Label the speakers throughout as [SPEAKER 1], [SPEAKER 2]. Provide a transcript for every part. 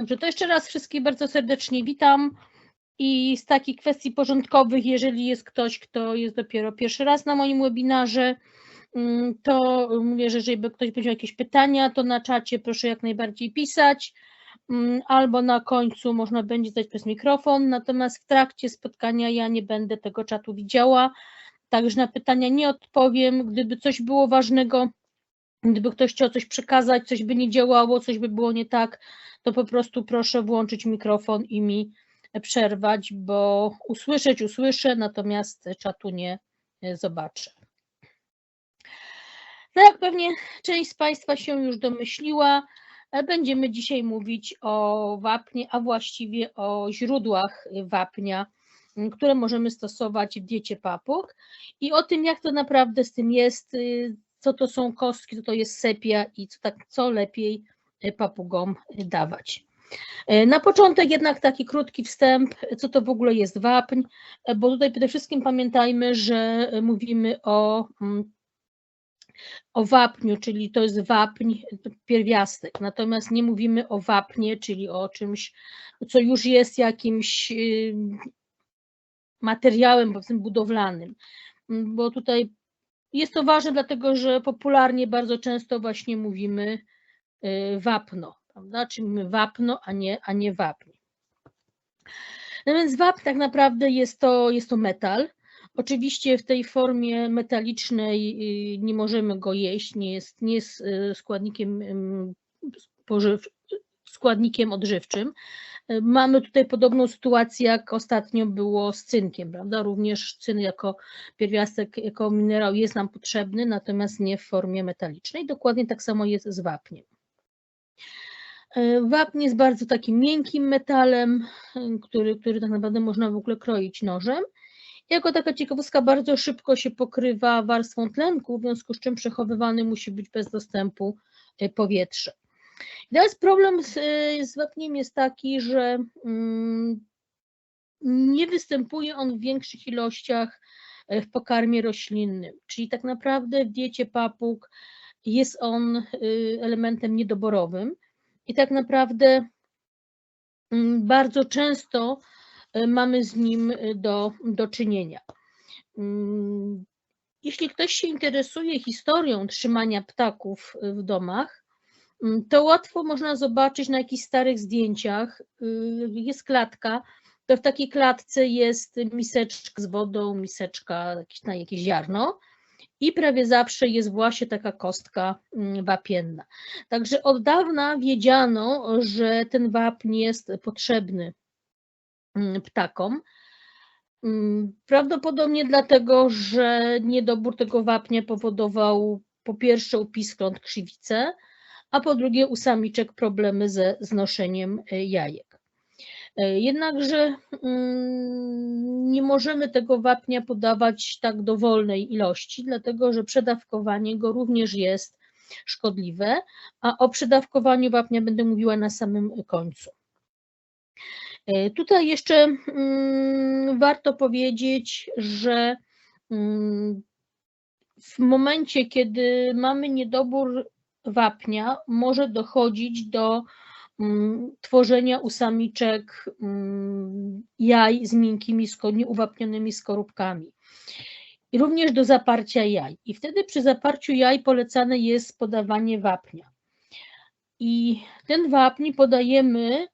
[SPEAKER 1] Dobrze, to jeszcze raz wszystkich bardzo serdecznie witam. I z takich kwestii porządkowych, jeżeli jest ktoś, kto jest dopiero pierwszy raz na moim webinarze, mm, to mówię, że jeżeli ktoś będzie miał jakieś pytania, to na czacie proszę jak najbardziej pisać, mm, albo na końcu można będzie zdać przez mikrofon, natomiast w trakcie spotkania ja nie będę tego czatu widziała, także na pytania nie odpowiem. Gdyby coś było ważnego, gdyby ktoś chciał coś przekazać, coś by nie działało, coś by było nie tak, to po prostu proszę włączyć mikrofon i mi przerwać, bo usłyszeć usłyszę, natomiast czatu nie zobaczę. No jak pewnie część z Państwa się już domyśliła, będziemy dzisiaj mówić o wapnie, a właściwie o źródłach wapnia, które możemy stosować w diecie papug i o tym, jak to naprawdę z tym jest, co to są kostki, co to jest sepia i co, tak, co lepiej papugom dawać. E, na początek jednak taki krótki wstęp, co to w ogóle jest wapń, e, bo tutaj przede wszystkim pamiętajmy, że mówimy o, mm, o wapniu, czyli to jest wapń, pierwiastek, natomiast nie mówimy o wapnie, czyli o czymś, co już jest jakimś materiałem budowlanym, mm, bo tutaj jest to ważne, dlatego że popularnie bardzo często właśnie mówimy wapno, prawda? Czyli wapno, a nie, a nie wapń. No więc wapń tak naprawdę jest to, jest to metal. Oczywiście w tej formie metalicznej y, nie możemy go jeść, nie jest, nie jest y, składnikiem, pożyw, składnikiem odżywczym. Mamy tutaj podobną sytuację, jak ostatnio było z cynkiem, prawda? Również cyn jako pierwiastek, jako minerał jest nam potrzebny, natomiast nie w formie metalicznej. Dokładnie tak samo jest z wapniem. E, wapń jest bardzo takim miękkim metalem, e, który, który tak naprawdę można w ogóle kroić nożem. Jako taka ciekawostka bardzo szybko się pokrywa warstwą tlenku, w związku z czym przechowywany musi być bez dostępu e, powietrze. I teraz problem z, z wapniem jest taki, że mm, nie występuje on w większych ilościach w pokarmie roślinnym, czyli tak naprawdę w diecie papug jest on elementem niedoborowym. I tak naprawdę mm, bardzo często e, mamy z nim e, do, do czynienia. Mm, jeśli ktoś się interesuje historią trzymania ptaków w domach, mm, to łatwo można zobaczyć na jakichś starych zdjęciach. Jest klatka, to w takiej klatce jest miseczka z wodą, miseczka na jakieś ziarno i prawie zawsze jest właśnie taka kostka mm, wapienna. Także od dawna wiedziano, że ten wapń jest potrzebny mm, ptakom. Mm, prawdopodobnie dlatego, że niedobór tego wapnia powodował po pierwsze u piskląt krzywice, a po drugie u samiczek problemy ze znoszeniem e, jajek. E, jednakże mm, nie możemy tego wapnia podawać tak dowolnej ilości, dlatego że przedawkowanie go również jest szkodliwe, a o przedawkowaniu wapnia będę mówiła na samym końcu. E, tutaj jeszcze mm, warto powiedzieć, że mm, w momencie, kiedy mamy niedobór wapnia, może dochodzić do tworzenia u samiczek mm, jaj z miękkimi, nieuwapnionymi skorupkami. I również do zaparcia jaj. I wtedy przy zaparciu jaj polecane jest podawanie wapnia. I ten wapń podajemy,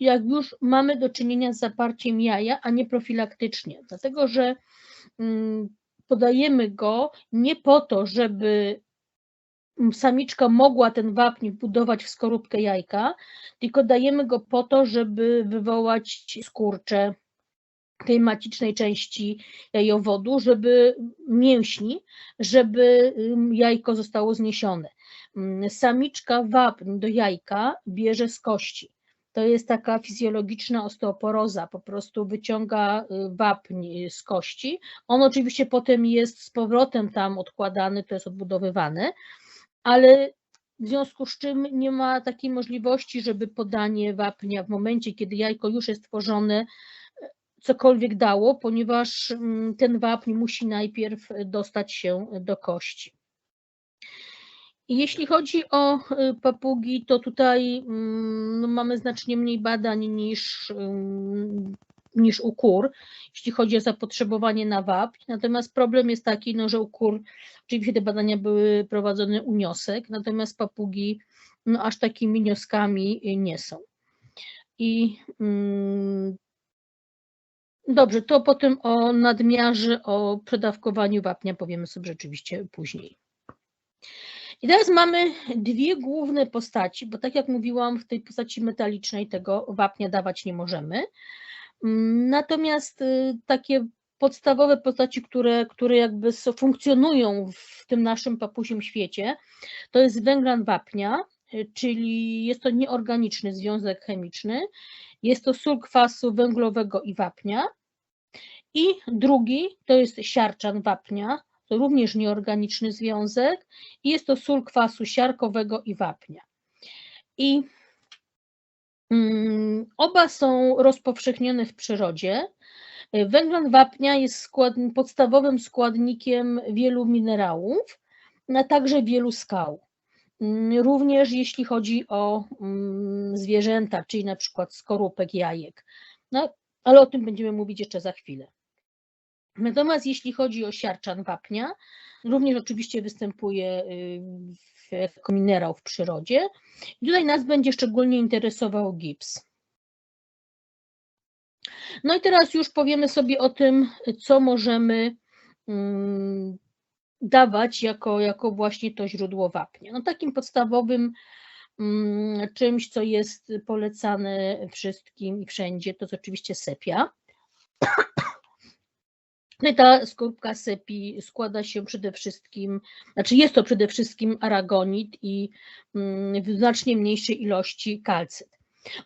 [SPEAKER 1] jak już mamy do czynienia z zaparciem jaja, a nie profilaktycznie, dlatego że mm, podajemy go nie po to, żeby samiczka mogła ten wapń wbudować w skorupkę jajka, tylko dajemy go po to, żeby wywołać skurcze tej macicznej części jajowodu, żeby mięśni, żeby jajko zostało zniesione. Samiczka wapń do jajka bierze z kości. To jest taka fizjologiczna osteoporoza, po prostu wyciąga y, wapń z kości. On oczywiście potem jest z powrotem tam odkładany, to jest odbudowywane, ale w związku z czym nie ma takiej możliwości, żeby podanie wapnia w momencie, kiedy jajko już jest tworzone, cokolwiek dało, ponieważ mm, ten wapń musi najpierw dostać się do kości. Jeśli chodzi o y, papugi, to tutaj mm, no, mamy znacznie mniej badań niż, niż u kur, jeśli chodzi o zapotrzebowanie na wapń. Natomiast problem jest taki, no, że u kur oczywiście te badania były prowadzone u niosek, natomiast papugi no, aż takimi wnioskami nie są. I mm, dobrze, to potem o nadmiarze, o przedawkowaniu wapnia powiemy sobie rzeczywiście później. I teraz mamy dwie główne postaci, bo tak jak mówiłam, w tej postaci metalicznej tego wapnia dawać nie możemy. Natomiast y, takie podstawowe postaci, które, które jakby funkcjonują w tym naszym papusim świecie, to jest węglan wapnia, y, czyli jest to nieorganiczny związek chemiczny, jest to sól kwasu węglowego i wapnia. I drugi to jest siarczan wapnia, to również nieorganiczny związek i jest to sól kwasu siarkowego i wapnia. I oba są rozpowszechnione w przyrodzie. Węglan wapnia jest skład, podstawowym składnikiem wielu minerałów, a także wielu skał. Mm, również jeśli chodzi o mm, zwierzęta, czyli na przykład skorupek jajek. No, ale o tym będziemy mówić jeszcze za chwilę. Natomiast jeśli chodzi o siarczan wapnia, również oczywiście występuje y, jako minerał w przyrodzie. tutaj nas będzie szczególnie interesował gips. No i teraz już powiemy sobie o tym, co możemy mm, dawać jako, jako właśnie to źródło wapnia. No takim podstawowym mm, czymś, co jest polecane wszystkim i wszędzie, to jest oczywiście sepia. No ta skorupka sepi składa się przede wszystkim, znaczy jest to przede wszystkim aragonit i mm, w znacznie mniejszej ilości kalcyt.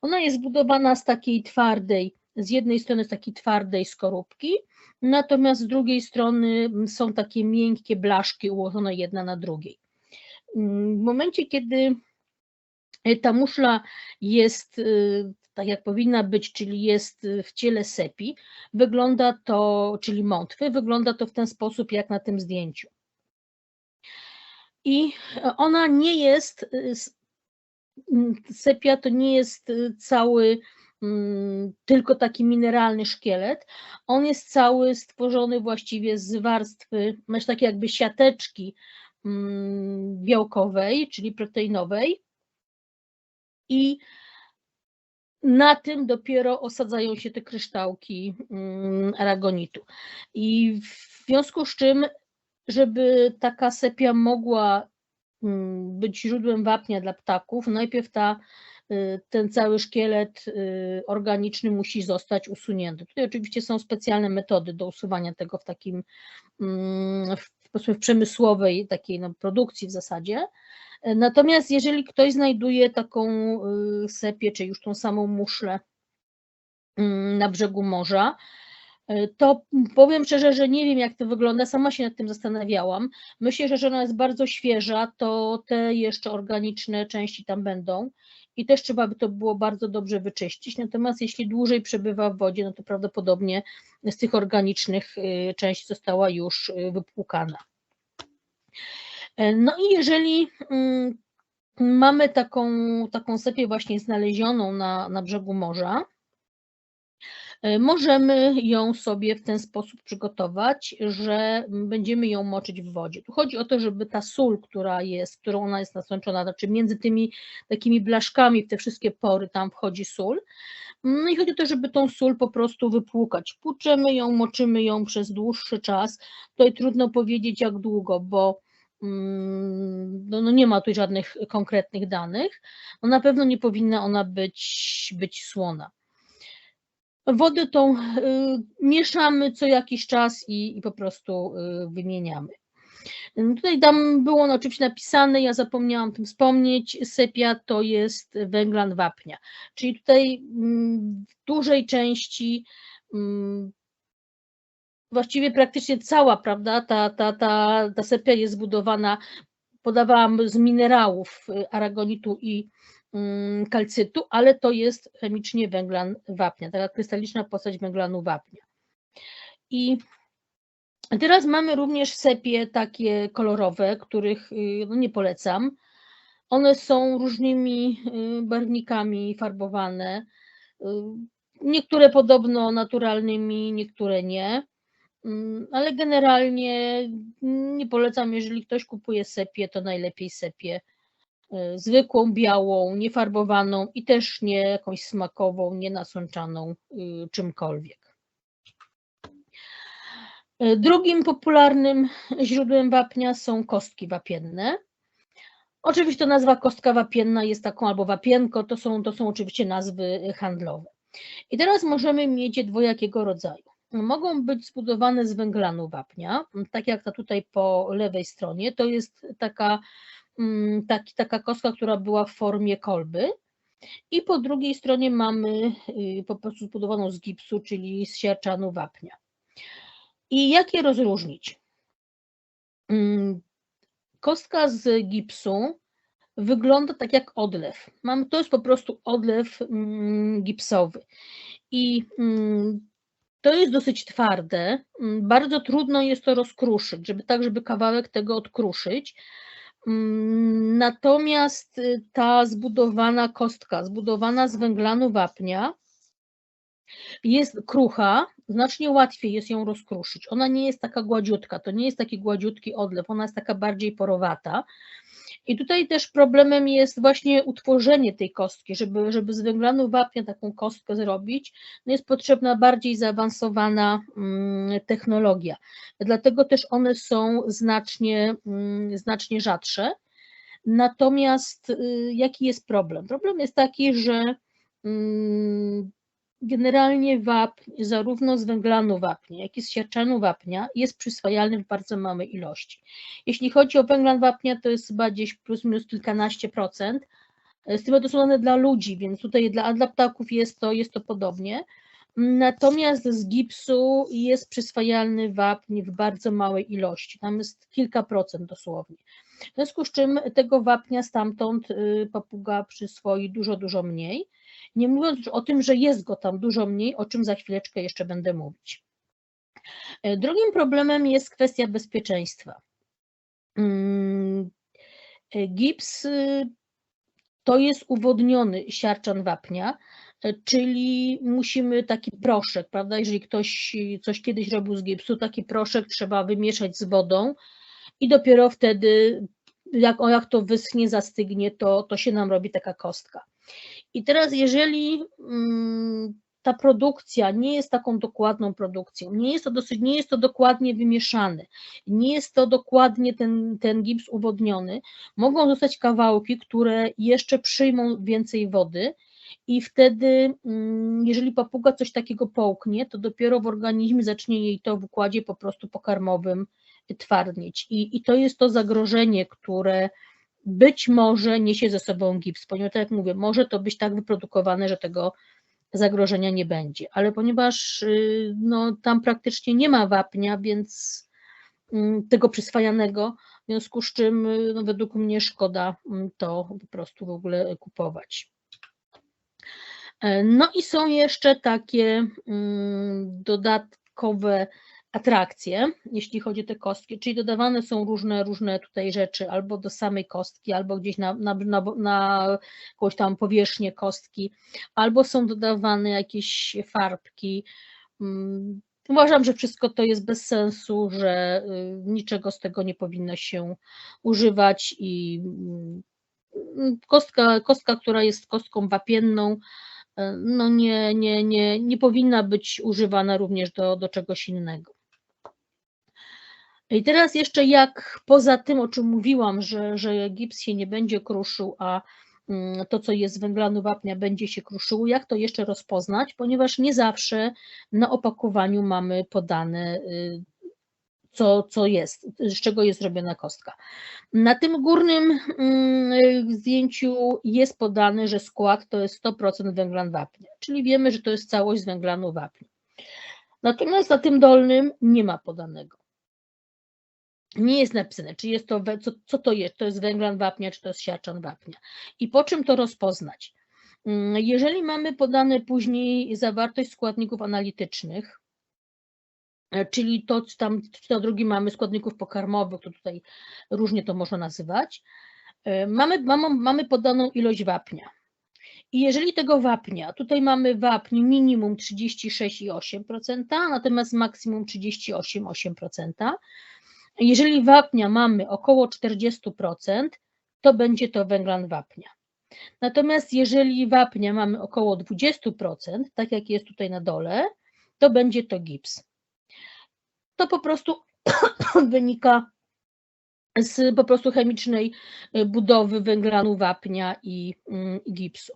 [SPEAKER 1] Ona jest zbudowana z takiej twardej, z jednej strony z takiej twardej skorupki, natomiast z drugiej strony są takie miękkie blaszki ułożone jedna na drugiej. Mm, w momencie, kiedy ta muszla jest y, tak jak powinna być, czyli jest y, w ciele sepi, wygląda to, czyli mątwy, wygląda to w ten sposób, jak na tym zdjęciu. I ona nie jest, y, sepia to nie jest y, cały mm, tylko taki mineralny szkielet. On jest cały stworzony właściwie z warstwy, masz takie jakby siateczki mm, białkowej, czyli proteinowej. I na tym dopiero osadzają się te kryształki mm, aragonitu. I w związku z czym, żeby taka sepia mogła mm, być źródłem wapnia dla ptaków, najpierw ta, y, ten cały szkielet y, organiczny musi zostać usunięty. Tutaj oczywiście są specjalne metody do usuwania tego w takim mm, w, przemysłowej takiej no, produkcji w zasadzie. Natomiast jeżeli ktoś znajduje taką y, sepię, czy już tą samą muszlę mm, na brzegu morza, y, to powiem szczerze, że nie wiem jak to wygląda, sama się nad tym zastanawiałam. Myślę, że ona jest bardzo świeża, to te jeszcze organiczne części tam będą i też trzeba by to było bardzo dobrze wyczyścić. Natomiast jeśli dłużej przebywa w wodzie, no to prawdopodobnie z tych organicznych y, część została już wypłukana. E, no i jeżeli mm, mamy taką, taką sepię właśnie znalezioną na, na brzegu morza, e, możemy ją sobie w ten sposób przygotować, że będziemy ją moczyć w wodzie. Tu chodzi o to, żeby ta sól, która jest, którą ona jest nasączona, znaczy między tymi takimi blaszkami w te wszystkie pory tam wchodzi sól, no i chodzi o to, żeby tą sól po prostu wypłukać. Płuczemy ją, moczymy ją przez dłuższy czas. Tutaj trudno powiedzieć jak długo, bo no, no nie ma tu żadnych konkretnych danych, no na pewno nie powinna ona być, być słona. Wodę tą y, mieszamy co jakiś czas i, i po prostu y, wymieniamy. Tutaj tam było no, oczywiście napisane, ja zapomniałam o tym wspomnieć, sepia to jest węglan wapnia, czyli tutaj mm, w dużej części mm, właściwie praktycznie cała, prawda, ta, ta, ta, ta sepia jest zbudowana, podawałam z minerałów y, aragonitu i mm, kalcytu, ale to jest chemicznie węglan wapnia, taka krystaliczna postać węglanu wapnia. I Teraz mamy również sepie takie kolorowe, których y, no nie polecam. One są różnymi y, barwnikami farbowane. Niektóre podobno naturalnymi, niektóre nie. Mm, Ale generalnie nie polecam, jeżeli ktoś kupuje sepię, to najlepiej sepię zwykłą, białą, niefarbowaną i też nie jakąś smakową, nie nasączaną czymkolwiek. Drugim popularnym źródłem wapnia są kostki wapienne. Oczywiście nazwa kostka wapienna jest taką, albo wapienko, to są, to są oczywiście nazwy handlowe. I teraz możemy mieć dwojakiego rodzaju. Mogą być zbudowane z węglanu wapnia, tak jak ta tutaj po lewej stronie, to jest taka, taki, taka kostka, która była w formie kolby. I po drugiej stronie mamy y, po prostu zbudowaną z gipsu, czyli z siarczanu wapnia. I jak je rozróżnić? Mm, kostka z gipsu wygląda tak jak odlew. Mam, to jest po prostu odlew mm, gipsowy. I mm, to jest dosyć twarde. Bardzo trudno jest to rozkruszyć, żeby tak, żeby kawałek tego odkruszyć. Natomiast y, ta zbudowana kostka, zbudowana z węglanu wapnia, jest krucha, znacznie łatwiej jest ją rozkruszyć. Ona nie jest taka gładziutka, to nie jest taki gładziutki odlew, ona jest taka bardziej porowata. I tutaj też problemem jest właśnie utworzenie tej kostki, żeby, żeby z węglanu wapnia taką kostkę zrobić, no jest potrzebna bardziej zaawansowana mm, technologia. Dlatego też one są znacznie, mm, znacznie rzadsze. Natomiast y, jaki jest problem? Problem jest taki, że mm, Generalnie wapń, zarówno z węglanu wapnia, jak i z siarczanu wapnia, jest przyswajalny w bardzo małej ilości. Jeśli chodzi o węglan wapnia, to jest chyba gdzieś plus minus kilkanaście procent. Z tym one dla ludzi, więc tutaj dla, dla ptaków jest to, jest to podobnie. Natomiast z gipsu jest przyswajalny wapń w bardzo małej ilości, tam jest kilka procent dosłownie. W związku z czym tego wapnia stamtąd y, papuga przyswoi dużo, dużo mniej. Nie mówiąc już o tym, że jest go tam dużo mniej, o czym za chwileczkę jeszcze będę mówić. E, drugim problemem jest kwestia bezpieczeństwa. Mm, e, gips y, to jest uwodniony siarczan wapnia, e, czyli musimy taki proszek, prawda? Jeżeli ktoś coś kiedyś robił z gipsu, taki proszek trzeba wymieszać z wodą i dopiero wtedy, jak, jak to wyschnie, zastygnie, to, to się nam robi taka kostka. I teraz, jeżeli mm, ta produkcja nie jest taką dokładną produkcją, nie jest to dosyć, nie jest to dokładnie wymieszane, nie jest to dokładnie ten, ten gips uwodniony, mogą zostać kawałki, które jeszcze przyjmą więcej wody i wtedy, mm, jeżeli papuga coś takiego połknie, to dopiero w organizmie zacznie jej to w układzie po prostu pokarmowym twardnieć. I, i to jest to zagrożenie, które być może niesie ze sobą gips, ponieważ tak jak mówię, może to być tak wyprodukowane, że tego zagrożenia nie będzie, ale ponieważ y, no, tam praktycznie nie ma wapnia, więc mm, tego przyswajanego, w związku z czym y, no, według mnie szkoda mm, to po prostu w ogóle kupować. E, no i są jeszcze takie mm, dodatkowe atrakcje, jeśli chodzi o te kostki, czyli dodawane są różne, różne tutaj rzeczy, albo do samej kostki, albo gdzieś na, na, na, na jakąś tam powierzchnię kostki, albo są dodawane jakieś farbki. Mm, uważam, że wszystko to jest bez sensu, że y, niczego z tego nie powinno się używać i mm, kostka, kostka która jest kostką wapienną, y, no nie, nie, nie, nie powinna być używana również do, do czegoś innego. I teraz jeszcze jak poza tym, o czym mówiłam, że, że gips się nie będzie kruszył, a mm, to, co jest z węglanu wapnia, będzie się kruszyło, jak to jeszcze rozpoznać, ponieważ nie zawsze na opakowaniu mamy podane, y, co, co jest, z czego jest zrobiona kostka. Na tym górnym mm, zdjęciu jest podane, że skład to jest 100% węglan wapnia, czyli wiemy, że to jest całość z węglanu wapnia. Natomiast na tym dolnym nie ma podanego nie jest napisane, czy jest to, co, co to jest, to jest węglan wapnia, czy to jest siarczan wapnia. I po czym to rozpoznać? Mm, jeżeli mamy podane później zawartość składników analitycznych, e, czyli to, co tam na drugi mamy składników pokarmowych, to tutaj różnie to można nazywać. E, mamy, mamy, mamy podaną ilość wapnia. I jeżeli tego wapnia, tutaj mamy wapń minimum 36,8%, natomiast maksimum 38,8%. Jeżeli wapnia mamy około 40%, to będzie to węglan wapnia. Natomiast jeżeli wapnia mamy około 20%, tak jak jest tutaj na dole, to będzie to gips. To po prostu wynika z po prostu chemicznej y, budowy węglanu wapnia i, mm, i, gipsu.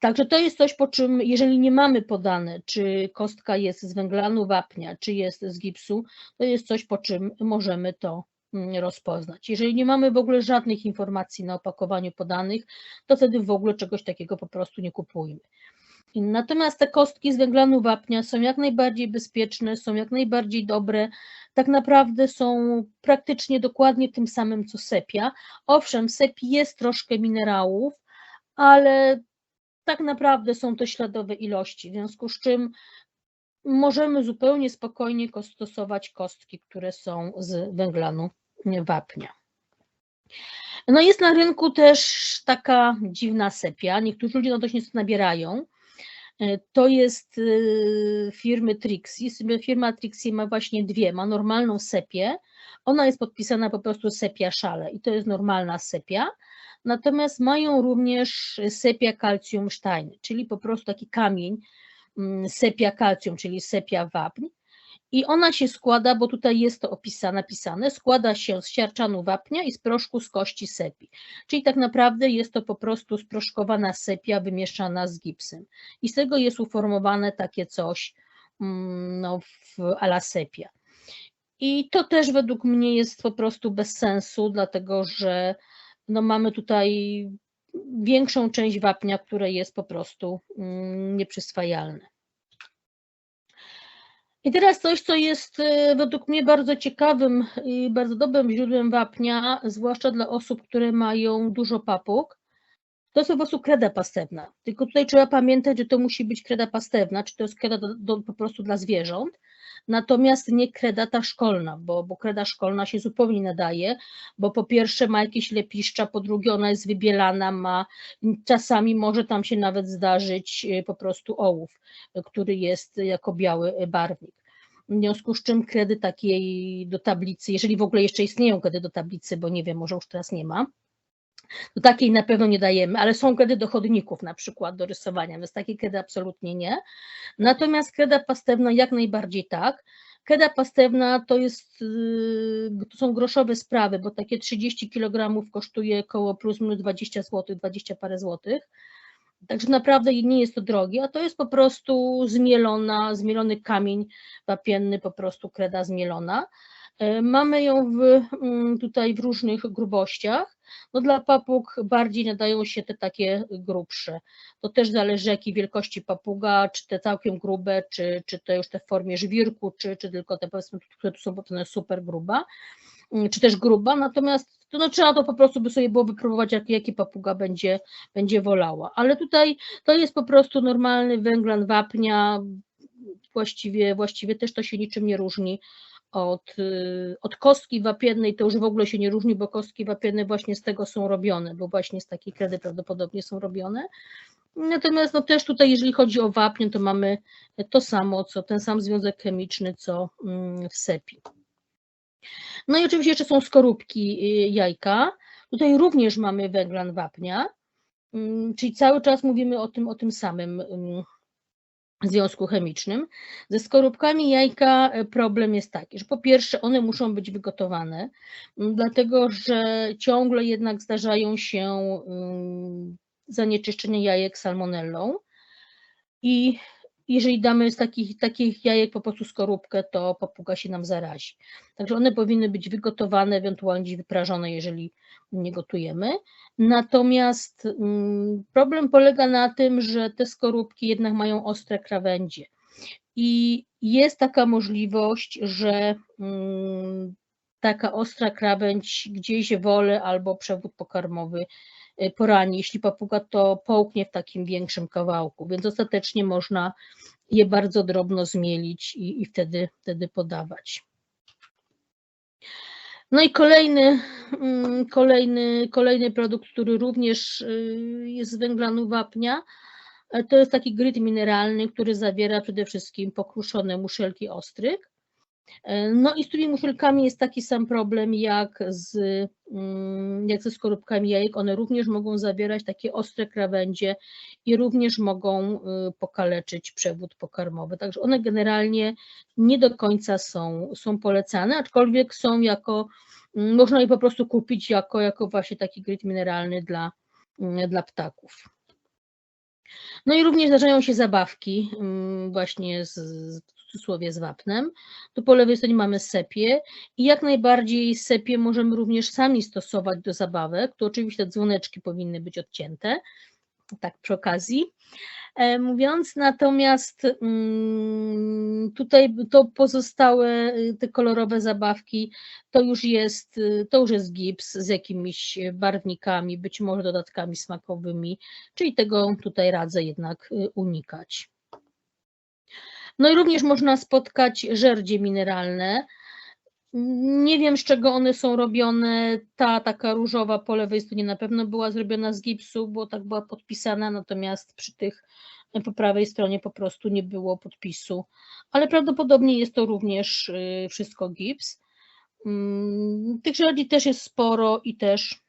[SPEAKER 1] Także to jest coś, po czym jeżeli nie mamy podane, czy kostka jest z węglanu wapnia, czy jest z gipsu, to jest coś, po czym możemy to mm, rozpoznać. Jeżeli nie mamy w ogóle żadnych informacji na opakowaniu podanych, to wtedy w ogóle czegoś takiego po prostu nie kupujmy. Natomiast te kostki z węglanu wapnia są jak najbardziej bezpieczne, są jak najbardziej dobre, tak naprawdę są praktycznie dokładnie tym samym co sepia. Owszem, sepi jest troszkę minerałów, ale tak naprawdę są to śladowe ilości, w związku z czym możemy zupełnie spokojnie stosować kostki, które są z węglanu wapnia. No jest na rynku też taka dziwna sepia. Niektórzy ludzie na to się nabierają. E, to jest e, firmy Trixie. Firma Trixie ma właśnie dwie. Ma normalną sepię. Ona jest podpisana po prostu sepia szale i to jest normalna sepia. Natomiast mają również sepia calcium stein, czyli po prostu taki kamień mm, sepia calcium, czyli sepia wapń. I ona się składa, bo tutaj jest to opisane, napisane, składa się z siarczanu wapnia i z proszku z kości sepi. Czyli tak naprawdę jest to po prostu sproszkowana sepia wymieszana z gipsem. I z tego jest uformowane takie coś mm, no, w ala sepia. I to też według mnie jest po prostu bez sensu, dlatego że no, mamy tutaj większą część wapnia, które jest po prostu mm, nieprzyswajalne. I teraz coś, co jest e, według mnie bardzo ciekawym i bardzo dobrym źródłem wapnia, zwłaszcza dla osób, które mają dużo papug, to jest po prostu kreda pastewna. Tylko tutaj trzeba pamiętać, że to musi być kreda pastewna, czy to jest kreda do, do, po prostu dla zwierząt, natomiast nie kreda ta szkolna, bo, bo kreda szkolna się zupełnie nadaje, bo po pierwsze ma jakieś lepiszcza, po drugie ona jest wybielana, ma czasami może tam się nawet zdarzyć e, po prostu ołów, który jest jako biały barwnik. W związku z czym kredy takiej do tablicy, jeżeli w ogóle jeszcze istnieją kredy do tablicy, bo nie wiem, może już teraz nie ma, to takiej na pewno nie dajemy, ale są kredy do chodników na przykład, do rysowania, więc takiej kredy absolutnie nie. Natomiast kreda pastewna jak najbardziej tak. Kreda pastewna to, jest, y, to są groszowe sprawy, bo takie 30 kg kosztuje około plus minus 20 zł, 20 parę złotych. Także naprawdę nie jest to drogie, a to jest po prostu zmielona, zmielony kamień wapienny, po prostu kreda zmielona. E, mamy ją w, mm, tutaj w różnych grubościach. No dla papug bardziej nadają się te takie grubsze. To też zależy jakiej wielkości papuga, czy te całkiem grube, czy, czy to już te w formie żwirku, czy, czy tylko te powiedzmy, które tu są potem super gruba, mm, czy też gruba. Natomiast to no, trzeba to po prostu by sobie było wypróbować, jak, jaki papuga będzie, będzie wolała. Ale tutaj to jest po prostu normalny węglan wapnia, właściwie, właściwie też to się niczym nie różni od, y, od kostki wapiennej, to już w ogóle się nie różni, bo kostki wapienne właśnie z tego są robione, bo właśnie z takiej kredy prawdopodobnie są robione. Natomiast no też tutaj, jeżeli chodzi o wapnię, to mamy to samo, co ten sam związek chemiczny, co mm, w sepi. No i oczywiście jeszcze są skorupki y, jajka. Tutaj również mamy węglan wapnia, mm, czyli cały czas mówimy o tym, o tym samym mm, związku chemicznym. Ze skorupkami jajka e, problem jest taki, że po pierwsze one muszą być wygotowane, dlatego że ciągle jednak zdarzają się zanieczyszczenie jajek salmonellą i jeżeli damy z takich, takich jajek po prostu skorupkę, to papuga się nam zarazi. Także one powinny być wygotowane, ewentualnie wyprażone, jeżeli nie gotujemy. Natomiast mm, problem polega na tym, że te skorupki jednak mają ostre krawędzie. I jest taka możliwość, że mm, taka ostra krawędź gdzieś wolę albo przewód pokarmowy porani, jeśli papuga to połknie w takim większym kawałku, więc ostatecznie można je bardzo drobno zmielić i, i wtedy, wtedy podawać. No i kolejny, mm, kolejny, kolejny produkt, który również y, jest z węglanu wapnia, e, to jest taki gryt mineralny, który zawiera przede wszystkim pokruszone muszelki ostryg. No i z tymi muszelkami jest taki sam problem jak, z, mm, jak ze skorupkami jajek. One również mogą zawierać takie ostre krawędzie i również mogą y, pokaleczyć przewód pokarmowy. Także one generalnie nie do końca są, są polecane, aczkolwiek są jako, mm, można je po prostu kupić jako, jako właśnie taki gryt mineralny dla, mm, dla ptaków. No i również zdarzają się zabawki właśnie z, cudzysłowie z wapnem. Tu po lewej stronie mamy sepie i jak najbardziej sepie możemy również sami stosować do zabawek. Tu oczywiście dzwoneczki powinny być odcięte, tak przy okazji e, mówiąc, natomiast mm, tutaj to pozostałe, y, te kolorowe zabawki, to już jest, y, to już jest gips z jakimiś barwnikami, być może dodatkami smakowymi, czyli tego tutaj radzę jednak y, unikać. No i również można spotkać żerdzie mineralne. Nie wiem, z czego one są robione. Ta taka różowa po lewej stronie na pewno była zrobiona z gipsu, bo tak była podpisana, natomiast przy tych po prawej stronie po prostu nie było podpisu. Ale prawdopodobnie jest to również y, wszystko gips. Mm, Tych żerdzi też jest sporo i też,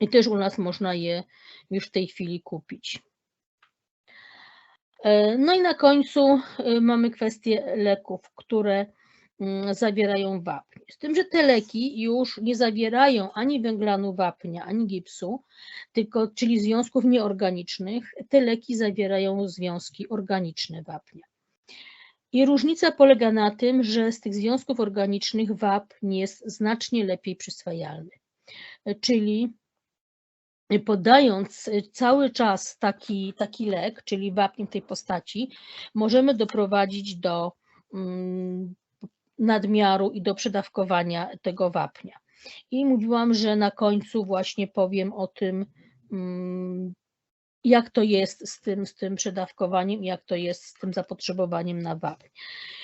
[SPEAKER 1] i też u nas można je już w tej chwili kupić. E, No i na końcu y, mamy kwestię leków, które mm, zawierają wapń. Z tym, że te leki już nie zawierają ani węglanu wapnia, ani gipsu, tylko, czyli związków nieorganicznych, te leki zawierają związki organiczne wapnia. I różnica polega na tym, że z tych związków organicznych wapń jest znacznie lepiej przyswajalny. E, Czyli podając y, cały czas taki, taki lek, czyli wapń tej postaci, możemy doprowadzić do mm, nadmiaru i do przedawkowania tego wapnia. I mówiłam, że na końcu właśnie powiem o tym, mm, jak to jest z tym, z tym przedawkowaniem, jak to jest z tym zapotrzebowaniem na wapń.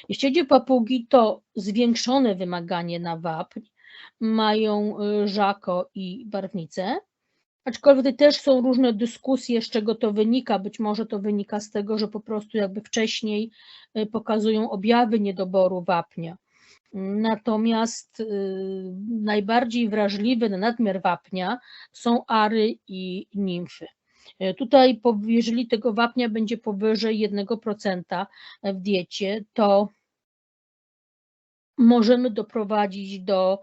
[SPEAKER 1] Jeśli chodzi o papugi, to zwiększone wymaganie na wapń mają y, żako i barwnice, Aczkolwiek też są różne dyskusje, z czego to wynika. Być może to wynika z tego, że po prostu jakby wcześniej y, pokazują objawy niedoboru wapnia. Natomiast y, najbardziej wrażliwe na nadmiar wapnia są ary i nimfy. Y, Tutaj, jeżeli tego wapnia będzie powyżej 1% w diecie, to możemy doprowadzić do,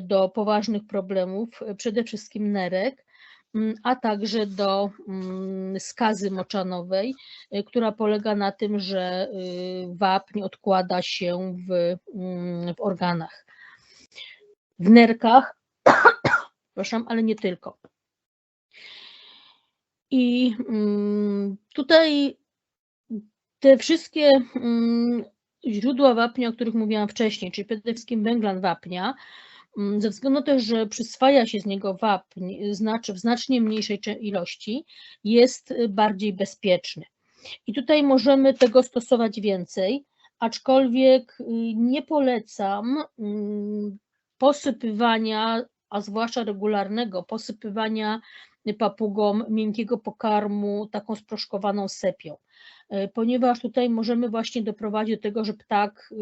[SPEAKER 1] do poważnych problemów, przede wszystkim nerek, a także do mm, skazy moczanowej, y, która polega na tym, że y, wapń odkłada się w, mm, w organach, w nerkach, przepraszam, ale nie tylko. I mm, tutaj te wszystkie mm, źródła wapnia, o których mówiłam wcześniej, czyli przede wszystkim węglan wapnia, mm, ze względu na to, że przyswaja się z niego wapń znaczy w znacznie mniejszej ilości, jest y, bardziej bezpieczny. I tutaj możemy tego stosować więcej, aczkolwiek y, nie polecam mm, posypywania, a zwłaszcza regularnego posypywania papugom miękkiego pokarmu taką sproszkowaną sepią e, ponieważ tutaj możemy właśnie doprowadzić do tego, że ptak, y,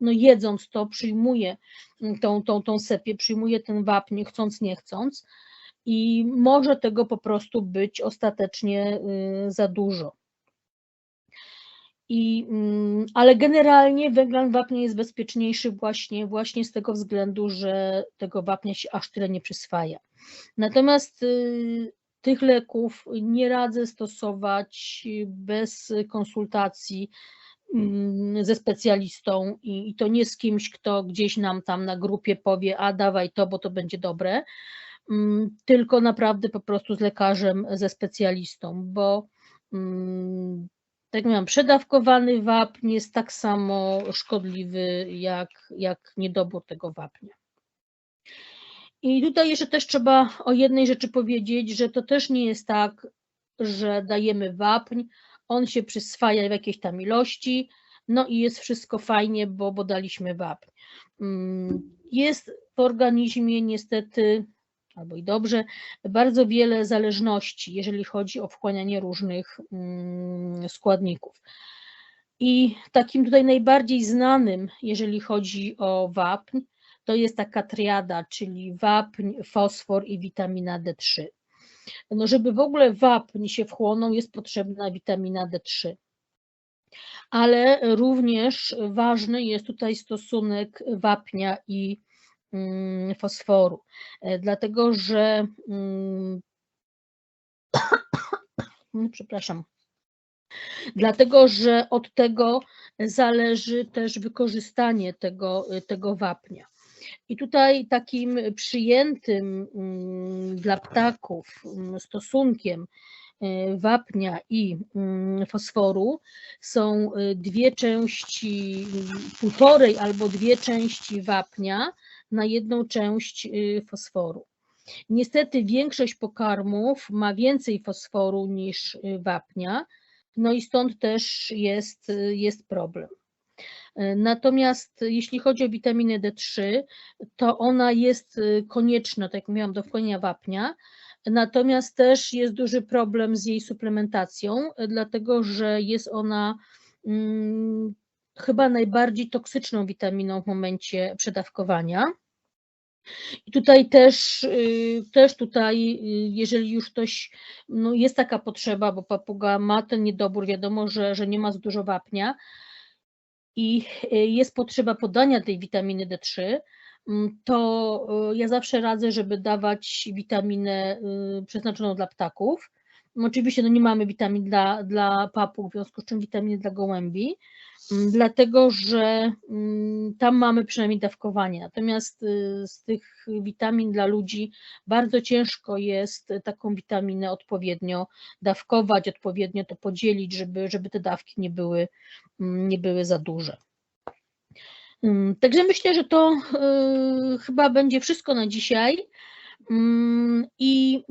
[SPEAKER 1] no jedząc to, przyjmuje mm, tą, tą, tą sepię, przyjmuje ten wapń, chcąc, nie chcąc, i może tego po prostu być ostatecznie y, za dużo. I, mm, ale generalnie węglan wapnia jest bezpieczniejszy właśnie, właśnie z tego względu, że tego wapnia się aż tyle nie przyswaja. Natomiast y, tych leków nie radzę stosować bez konsultacji mm, ze specjalistą i, i to nie z kimś, kto gdzieś nam tam na grupie powie, a dawaj to, bo to będzie dobre, mm, tylko naprawdę po prostu z lekarzem, ze specjalistą, bo tak jak przedawkowany wapń jest tak samo szkodliwy jak, jak niedobór tego wapnia. I tutaj jeszcze też trzeba o jednej rzeczy powiedzieć, że to też nie jest tak, że dajemy wapń, on się przyswaja w jakiejś tam ilości, no i jest wszystko fajnie, bo, bo daliśmy wapń. Mm, Jest w organizmie niestety, albo i dobrze, bardzo wiele zależności, jeżeli chodzi o wchłanianie różnych mm, składników. I takim tutaj najbardziej znanym, jeżeli chodzi o wapń, to jest taka triada, czyli wapń, fosfor i witamina D3. No, żeby w ogóle wapń się wchłonął, jest potrzebna witamina D3. Ale również ważny jest tutaj stosunek wapnia i fosforu, e, dlatego że mm, przepraszam, dlatego że od tego zależy też wykorzystanie tego, tego wapnia. I tutaj takim przyjętym mm, dla ptaków mm, stosunkiem y, wapnia i mm, fosforu są y, dwie części, półtorej albo dwie części wapnia na jedną część y, fosforu. Niestety większość pokarmów ma więcej fosforu niż wapnia, no i stąd też jest, jest problem. Natomiast jeśli chodzi o witaminę D3, to ona jest konieczna, tak jak mówiłam, do wchłaniania wapnia, natomiast też jest duży problem z jej suplementacją, dlatego że jest ona hmm, chyba najbardziej toksyczną witaminą w momencie przedawkowania. I tutaj też, też tutaj, jeżeli już ktoś, no jest taka potrzeba, bo papuga ma ten niedobór, wiadomo, że, że nie ma za dużo wapnia, i y, jest potrzeba podania tej witaminy D3, mm, to y, ja zawsze radzę, żeby dawać witaminę y, przeznaczoną dla ptaków. Oczywiście no nie mamy witamin dla, dla papug, w związku z czym witaminy dla gołębi, dlatego że mm, tam mamy przynajmniej dawkowanie. Natomiast z tych witamin dla ludzi bardzo ciężko jest taką witaminę odpowiednio dawkować, odpowiednio to podzielić, żeby, żeby te dawki nie były, mm, nie były za duże. Także myślę, że to chyba będzie wszystko na dzisiaj. I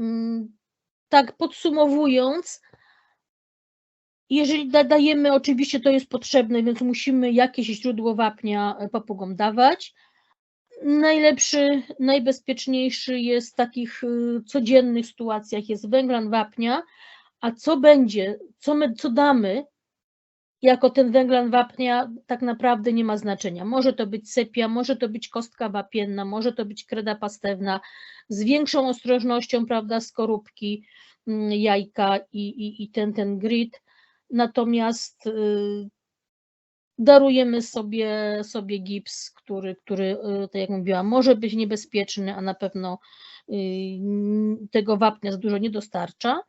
[SPEAKER 1] tak podsumowując, jeżeli dajemy, oczywiście to jest potrzebne, więc musimy jakieś źródło wapnia papugom dawać. Najlepszy, najbezpieczniejszy jest w takich y, codziennych sytuacjach jest węglan wapnia, a co będzie, co, my, co damy jako ten węglan wapnia tak naprawdę nie ma znaczenia. Może to być sepia, może to być kostka wapienna, może to być kreda pastewna z większą ostrożnością, prawda, skorupki, mm, jajka i, i, i ten, ten grit. Natomiast y, darujemy sobie, sobie gips, który, który, y, tak jak mówiłam, może być niebezpieczny, a na pewno y, tego wapnia za dużo nie dostarcza.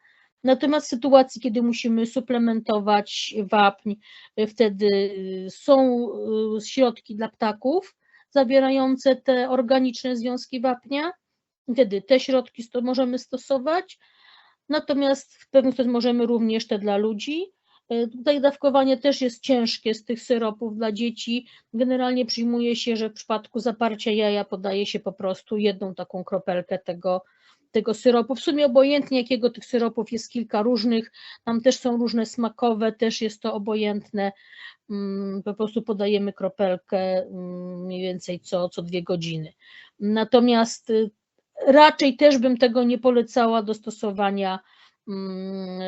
[SPEAKER 1] Natomiast w sytuacji, kiedy musimy suplementować wapń, wtedy są środki dla ptaków zawierające te organiczne związki wapnia. Wtedy te środki możemy stosować. Natomiast w pewnym sensie możemy również te dla ludzi. E, tutaj dawkowanie też jest ciężkie z tych syropów dla dzieci. Generalnie przyjmuje się, że w przypadku zaparcia jaja podaje się po prostu jedną taką kropelkę tego, tego syropu. W sumie obojętnie jakiego tych syropów jest kilka różnych, tam też są różne smakowe, też jest to obojętne. Mm, po prostu podajemy kropelkę mm, mniej więcej co, co dwie godziny. Natomiast y, raczej też bym tego nie polecała do stosowania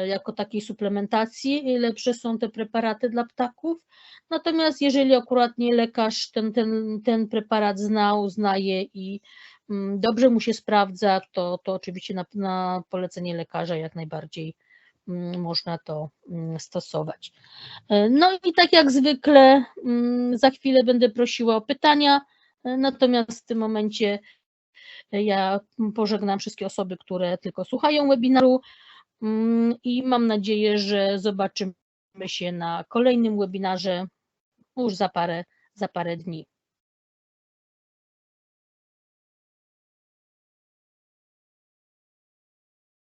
[SPEAKER 1] jako takiej suplementacji. Lepsze są te preparaty dla ptaków. Natomiast jeżeli akurat nie lekarz ten, ten, ten preparat znał, znaje i mm, dobrze mu się sprawdza, to, to oczywiście na, na polecenie lekarza jak najbardziej mm, można to stosować. E, no i tak jak zwykle, za chwilę będę prosiła o pytania, e, natomiast w tym momencie ja pożegnam wszystkie osoby, które tylko słuchają webinaru. Mm, i mam nadzieję, że zobaczymy się na kolejnym webinarze już za parę, za parę dni.